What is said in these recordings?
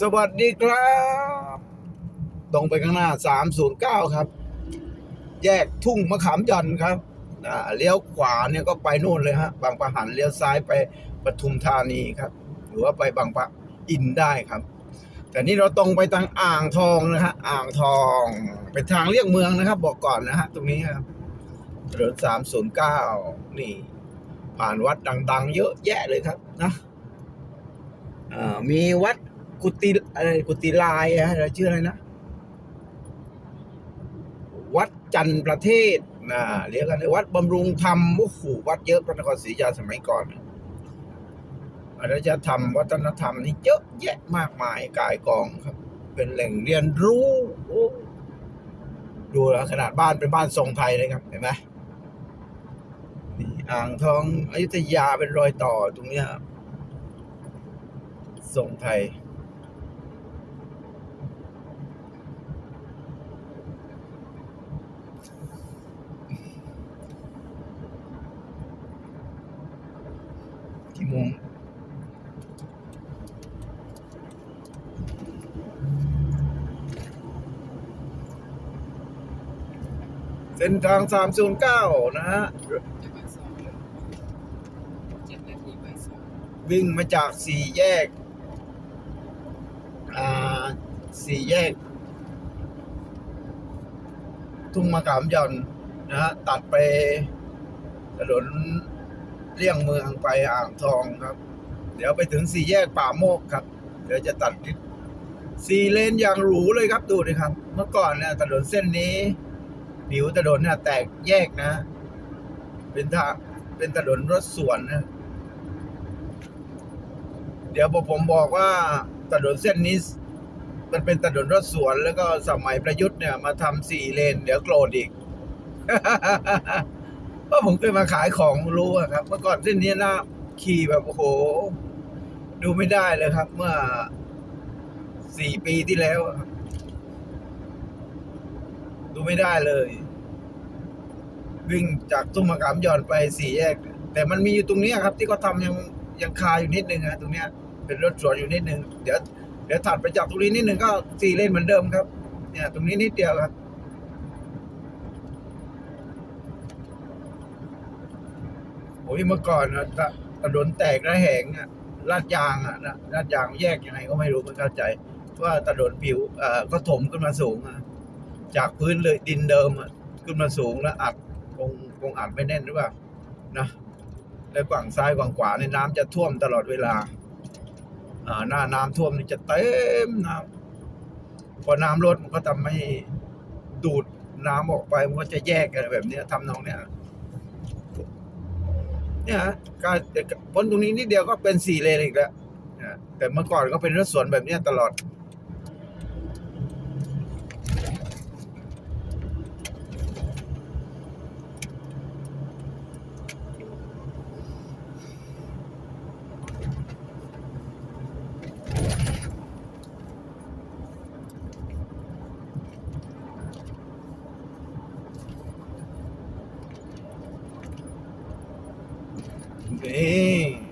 สวัสดีครับ ตรงไปข้างหน้า 309 ครับ แยกทุ่งมะขามหย่อนครับเลี้ยวขวาเนี่ยก็ไปนู่นเลยฮะ บางปะหันเลี้ยวซ้ายไปปทุมธานีครับ หรือว่าไปบางปะอินได้ครับ แต่นี่เราตรงไปทางอ่างทองนะฮะ อ่างทอง เป็นทางเลี่ยงเมืองนะครับ บอกก่อนนะฮะ ตรงนี้ครับถนน309 นี่ ผ่านวัดดัง ๆ เยอะแยะเลยครับนะมีวัด กุฏิอะไรกุฏิลายอะอะไรชื่ออะไรนะ วัดจันทร์ประเทศนะเรียกกันวัดบำรุงธรรมโอ้โหวัดเยอะพระนครศรีอยุธยาสมัยก่อนอารยธรรม วัฒนธรรมนี่เยอะแยะมากมายกายกองครับ เป็นแหล่งเรียนรู้ดูแลขนาดบ้านเป็นบ้านทรงไทยเลยครับ เห็นไหมอ่างทองอยุธยาเป็นรอยต่อตรงเนี้ยทรงไทย กี่โมง เส้นทาง 309 นะฮะ เจ็ดนาทีบ่ายสองวิ่งมาจากสี่แยก อ่าสี่แยก ทุ่งมะขามหย่อนนะฮะ ตัดไปถนนเลี่ยงเมืองไปอ่างทองครับ เดี๋ยวไปถึงสี่แยกป่าโมกครับ เดี๋ยวจะตัดสี่เลนอย่างหรูเลยครับดูดิครับ เมื่อก่อนเนี่ยถนนเส้นนี้ ผิวถนนเนี่ยแตกแยกนะ เป็นทางเป็นถนนรถสวนนะ เดี๋ยวผมบอกว่าถนนเส้นนี้ มันเป็นถนนรถสวน แล้วก็สมัยประยุทธ์เนี่ย มาทำสี่เลน เดี๋ยวโกรธอีกเพราะผมเคยมาขายของรู้อะครับ เมื่อก่อนเส้นนี้นะขี่แบบโอ้โห ดูไม่ได้เลยครับ เมื่อสี่ปีที่แล้วครับ ดูไม่ได้เลย วิ่งจากตุ้มมะขามหย่อนไปสี่แยก แต่มันมีอยู่ตรงนี้ครับ ที่เขาทำยังยังคาอยู่นิดนึงอะตรงเนี้ย เป็นรถสวนอยู่นิดนึงเดี๋ยวเดี๋ยวถัดไปจากตรงนี้นิดนึงก็สี่เลนเหมือนเดิมครับ เนี่ย ตรงนี้นิดเดียวครับโอ้ยเมื่อก่อนนะถถนนแตกระแหงอะลาดยางอะนะลาดยางแยกยังไงก็ไม่รู้ไม่เข้าใจ ว่าถนนผิวเอ่อก็ถมขึ้นมาสูงอะ จากพื้นเลยดินเดิมขึ้นมาสูงแล้วอัดคงคงอัดไม่แน่นหรือเปล่านะแล้วฝั่งซ้ายฝั่งขวาในน้ำจะท่วมตลอดเวลาอ่าหน้าน้ำท่วมนี่จะเต็มน้ำพอน้ำลดมันก็ทำให้ดูดน้ำออกไปมันก็จะแยกกันแบบเนี้ยทำนองเนี้ยเนี่ยฮะการพ้นตรงนี้นิดเดียวก็เป็นสี่เลนอีกแล้วนะแต่เมื่อก่อนก็เป็นรถสวนแบบนี้ตลอด นี่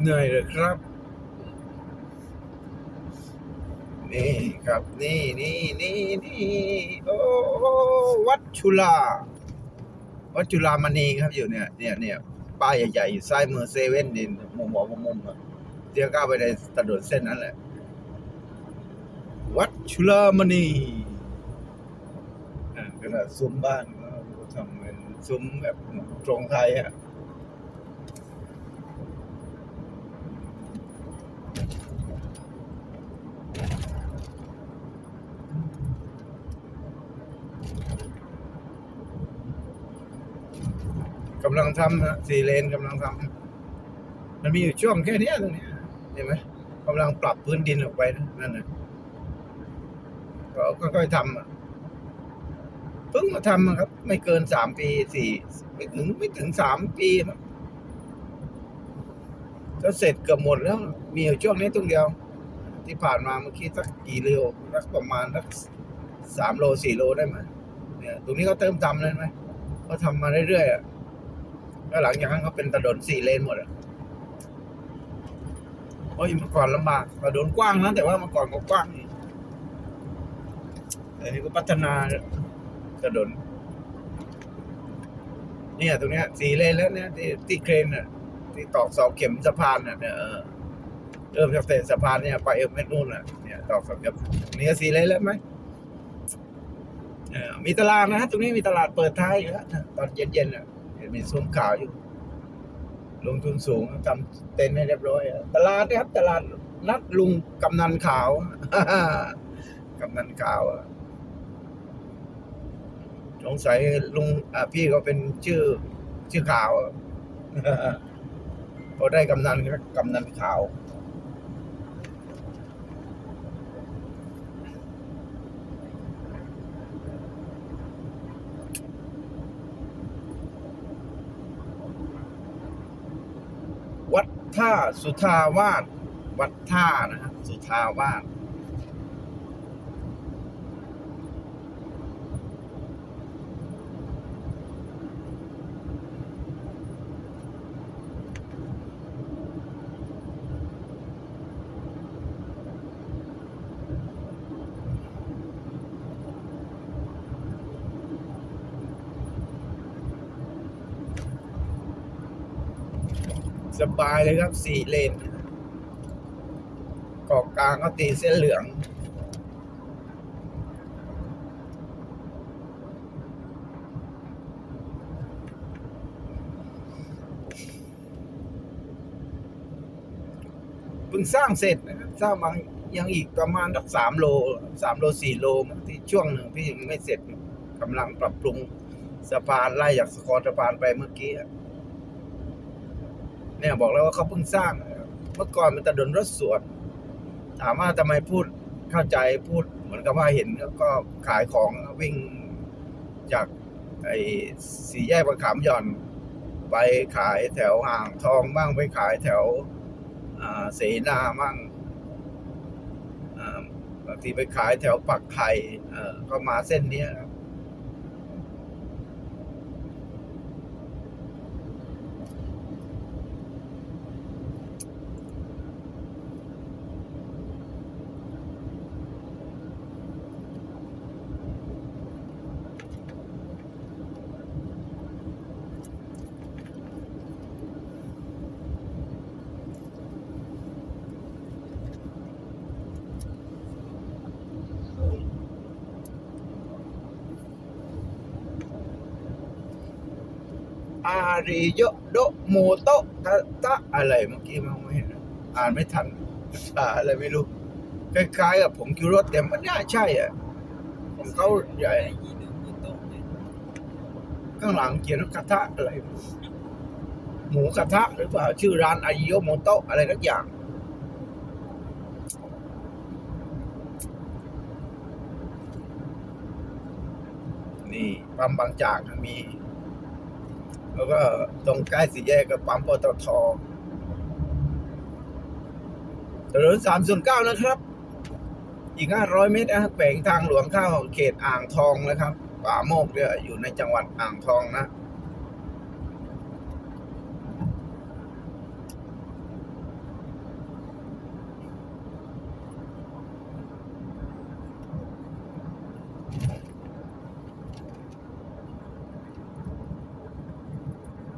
เหนื่อยเลยครับ นี่ครับนี่นี่นี่นี่โอ้วัดชุลา วัดจุฬามณีครับอยู่เนี่ยเนี่ยเนี่ยป้ายใหญ่ๆอยู่ซ้ายมือเซเว่นนี่มุมหัวมุมมุมเดี๋ยวก้าวไปในถนนเส้นนั้นแหละ วัดชุลามณีอ่าขนาดซุ้มบ้าน ซุ้มแบบตรงไทยอะกำลังทำนะสี่เลนกำลังทำมันมีอยู่ช่วงแค่นี้ตรงนี้เห็นไหมกำลังปรับพื้นดินออกไปนะนั่นนะก็ค่อยๆทำอะ เพิ่งมาทำอะครับ ไม่เกินสามปีสี่ไม่ถึงไม่ถึงสามปีมั้งก็เสร็จเกือบหมดแล้ว มีอยู่ช่วงนี้ตรงเดียว ที่ผ่านมาเมื่อกี้สักกี่โลสักประมาณสักสามโลสี่โลได้ไหมเนี่ยตรงนี้เขาเติมทำเลยไหมเขาทำมาเรื่อยๆอะแล้วหลังจากนั้นเขาเป็นถนนสี่เลนหมดอะโอ้ยเมื่อก่อนลำบากถนนกว้างนะแต่ว่าเมื่อก่อนก็กว้างแต่นี้ก็พัฒนา ถนน เนี่ยตรงเนี้ยสี่เลนแล้วเนี่ยที่ที่เครนอะ ที่ตอกเสาเข็มสะพานน่ะเนี่ยเออเริ่มจากเตะสะพานเนี่ยไปเอ็มเมนู่นน่ะเนี่ยตอกเสาเข็มนี่ก็สี่เลนแล้วไหมเออมีตลาดนะตรงนี้มีตลาดเปิดท้ายอยู่แล้วนะตอนเย็นๆน่ะเห็นมีซุ้มขาวอยู่ ลงทุนสูงทำเต็นท์ให้เรียบร้อยตลาดนะครับ ตลาดนัดลุงกำนันขาวกำนันขาวอะ สงสัยลุงพี่ก็เป็นชื่อชื่อข่าวพอได้กำนันก็กำนันข่าววัดท่าสุทาวาสวัดท่านะครับสุทาวาส สบายเลยครับสี่เลนเกาะกลางก็ตีเส้นเหลือง เพิ่งสร้างเสร็จนะครับสร้างบางยังอีกประมาณสักสามโลสามโลสี่โลที่ช่วงหนึ่งที่ยังไม่เสร็จกำลังปรับปรุงสะพานไล่จากสกอร์สะพานไปเมื่อกี้ เนี่ยบอกแล้วว่าเขาเพิ่งสร้างรับเมื่อก่อนมันถนนรถสวนถามว่าทำไมพูดเข้าใจพูดเหมือนกับว่าเห็นก็ขายของวิ่งจากไอ้สี่แยกประขามย่อน ไปขายแถวอ่างทองบ้างไปขายแถวเสนามั่งบางทีไปขายแถวปักไข่เอ่อก็มาเส้นนี้ครับ อาริโยโดโมโตตะตะอะไรเมื่อกี้มองไม่เห็นอ่านไม่ทันภาษาอะไรไม่รู้ คล้ายๆกับผมคิวรถแต่มันน่าใช่อะของเขาใหญ่ข้างหลังเขียนว่ากระทะอะไรหมูกระทะหรือเปล่าชื่อร้านอายิโยโมโตะอะไรทักอย่างนี่ปั๊มบางจากมี แล้วก็ตรงใกล้สี่แยกกับปั๊มปตทถนนสามส่วนเก้านะครับ อีกห้าร้อยเมตรนะแขวงทางหลวงเข้าเขตอ่างทองนะครับ ป่าโมกเนี่ยอยู่ในจังหวัดอ่างทองนะ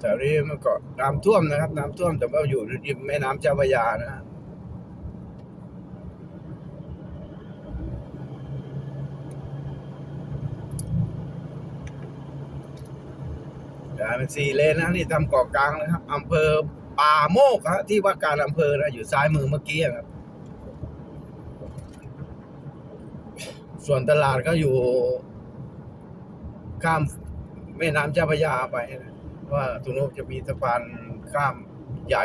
แถวนี้เมื่อก่อนน้ำท่วมนะครับ น้ำท่วมแต่ว่าอยู่ริมแม่น้ำเจ้าพระยานะฮะกลายเป็นสี่เลนนะนี่ทำเกาะกลางนะครับอำเภอป่าโมกฮะที่ว่าการอำเภอนะอยู่ซ้ายมือเมื่อกี้ครับ ส่วนตลาดก็อยู่ ข้ามแม่น้ำเจ้าพระยาไปนะ ว่าตรงโน้นจะมีสะพานข้ามใหญ่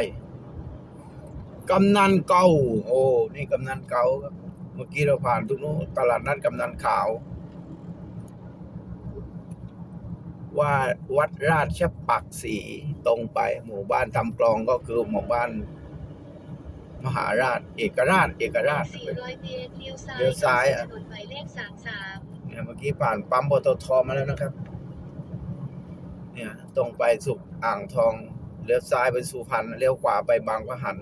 กำนันเก่า โอ้นี่กำนันเก่าครับเมื่อกี้เราผ่านตรงโน้นตลาดนัดกำนันขาว ว่าวัดราชปักศรีตรงไป หมู่บ้านทำกลองก็คือหมู่บ้านมหาราช เอกราช เอกราช400เมตรเลี้ยวซ้ายเลี้ยวซ้ายอะถนนหมายเลข33เนี่ยเมื่อกี้ผ่านปั๊มปตทมาแล้วนะครับ เนี่ยตรงไปสุขอ่างทองเลี้ยวซ้ายไปสุพรรณเลี้ยวขวาไปบางปะหัน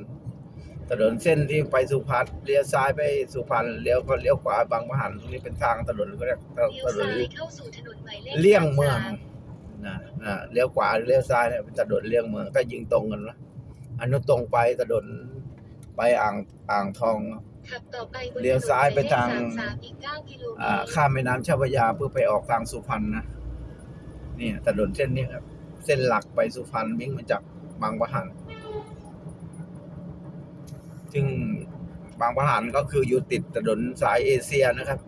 ถนนเส้นที่ไปสุพรรณเลี้ยวซ้ายไปสุพรรณเลี้ยวก็เลี้ยวขวาบางปะหันตรงนี้เป็นทางถนนก็เรียกถเลี้ยวนนซ้ายเข้าสู่ถนนหมายเลขเลี่ยงเมือง33นะนะเลี้ยวขวาเลี้ยวซ้ายเนี่ยเป็นถนนเลี่ยงเมืองถ้ายิงตรงกันนะอันนู้นตรงไปถนนไปอ่างอ่างทองขับต่อไปบนเลี้ยวซ้ายไปทางถนนหมายเลข33อีก9กิโลเมอ่าตรข้ามแม่น้ำเจ้าพระยาเพื่อไปออกทางสุพรรณนะ เนี่ยถนนเส้นนี้ครับ เส้นหลักไปสุพรรณวิ่งมาจากบางปะหันซึ่งบางปะหันก็คืออยู่ติดถนนสายเอเชียนะครับ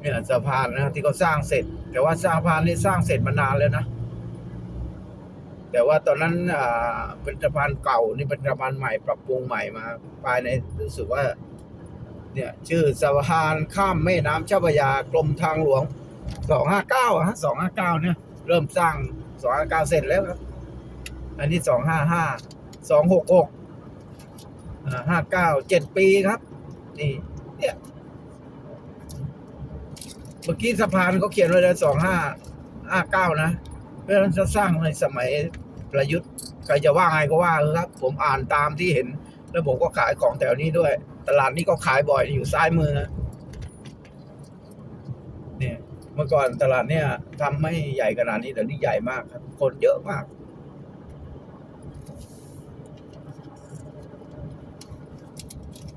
เนี่ยสะพานนะครับที่เขาสร้างเสร็จ แต่ว่าสะพานนี้สร้างเสร็จมานานแล้วนะแต่ว่าตอนนั้นอ่าเป็นสะพานเก่านี่เป็นสะพานใหม่ปรับปรุงใหม่มาภายในรู้สึกว่า เนี่ยชื่อสะพานข้ามแม่น้ำเจ้าพระยากรมทางหลวงสองห้าเก้าฮะสองห้าเก้านี่ย เริ่มสร้างสองห้าเก้าเสร็จแล้วครับ อันนี้สองห้าห้าสองหกหกห้าเก้าเจ็ดปีครับ นี่ เนี่ย เมื่อกี้สะพานเขาเขียนไว้แล้วสองห้าห้าเก้านะ เพราะฉะนั้นจะสร้างในสมัยประยุทธ์ใครจะว่าไงก็ว่าเถอะครับ ผมอ่านตามที่เห็น แล้วผมก็ขายของแถวนี้ด้วย ตลาดนี้ก็ขายบ่อยอยู่ซ้ายมือนะเนี่ยเมื่อก่อนตลาดเนี่ยทำไม่ใหญ่ขนาดนี้แต่นี่ใหญ่มากครับ คนเยอะมาก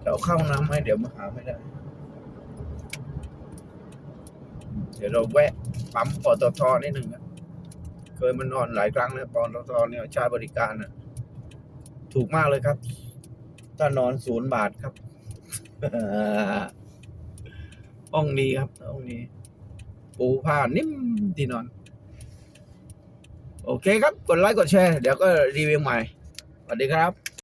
เดี๋ยวเข้าน้ำให้เดี๋ยวมาหาไม่ได้ เดี๋ยวเราแวะปั๊มปตทนิดหนึ่งครับเคยมานอนหลายครั้งแล้วปตทเนี่ยใช้บริการนะถูกมากเลยครับ ถ้านอนศูนย์บาทครับ ห้องนี้ครับห้องนี้ ปูผ้านิ่มที่นอน โอเคครับ กดไลค์กดแชร์ เดี๋ยวก็รีวิวใหม่ สวัสดีครับ